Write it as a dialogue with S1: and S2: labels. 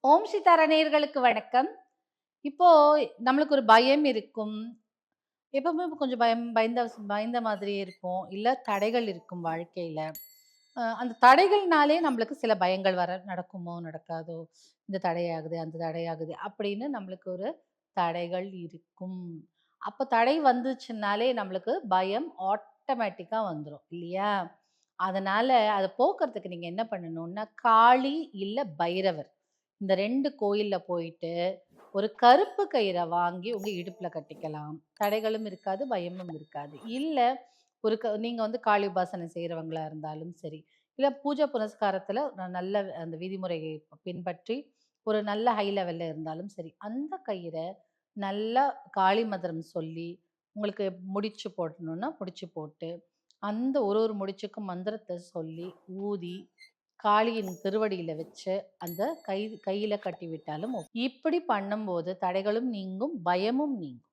S1: ஓம் சீதாரா நேயர்களுக்கு வணக்கம். இப்போ நம்மளுக்கு ஒரு பயம் இருக்கும். எப்பவுமே கொஞ்சம் பயம் பயந்த பயந்த மாதிரியே இருக்கும் இல்லை தடைகள் இருக்கும் வாழ்க்கையில. அந்த தடைகள்னாலே நம்மளுக்கு சில பயங்கள் வர நடக்குமோ, நடக்காதோ, இந்த தடையாகுது, அந்த தடையாகுது அப்படின்னு நம்மளுக்கு ஒரு தடைகள் இருக்கும். அப்போ தடை வந்துச்சுன்னாலே நம்மளுக்கு பயம் ஆட்டோமேட்டிக்காக வந்துடும் இல்லையா? அதனால அதை போக்குறதுக்கு நீங்கள் என்ன பண்ணணும்னா, காளி இல்லை பைரவர் இந்த ரெண்டு கோயில்ல போயிட்டு, ஒரு கருப்பு கயிறை வாங்கி உங்க இடுப்புல கட்டிக்கலாம். தடைகளும் இருக்காது, பயமும் இருக்காது. இல்ல ஒரு க நீங்க வந்து காளி உபாசனை செய்றவங்களா இருந்தாலும் சரி, இல்ல பூஜை புனஸ்காரத்துல நல்ல அந்த விதிமுறையை பின்பற்றி, ஒரு நல்ல ஹை லெவல்ல இருந்தாலும் சரி, அந்த கயிறை நல்லா காளி மந்திரம் சொல்லி, உங்களுக்கு முடிச்சு போடணும்னா முடிச்சு போட்டு, அந்த ஒரு ஒரு முடிச்சுக்கும் மந்திரத்தை சொல்லி, ஊதி, காளியின் திருவடியில் வச்சு அந்த கை கையில் கட்டிவிட்டாலும் இப்படி பண்ணும்போது தடைகளும் நீங்கும் பயமும் நீங்கும்.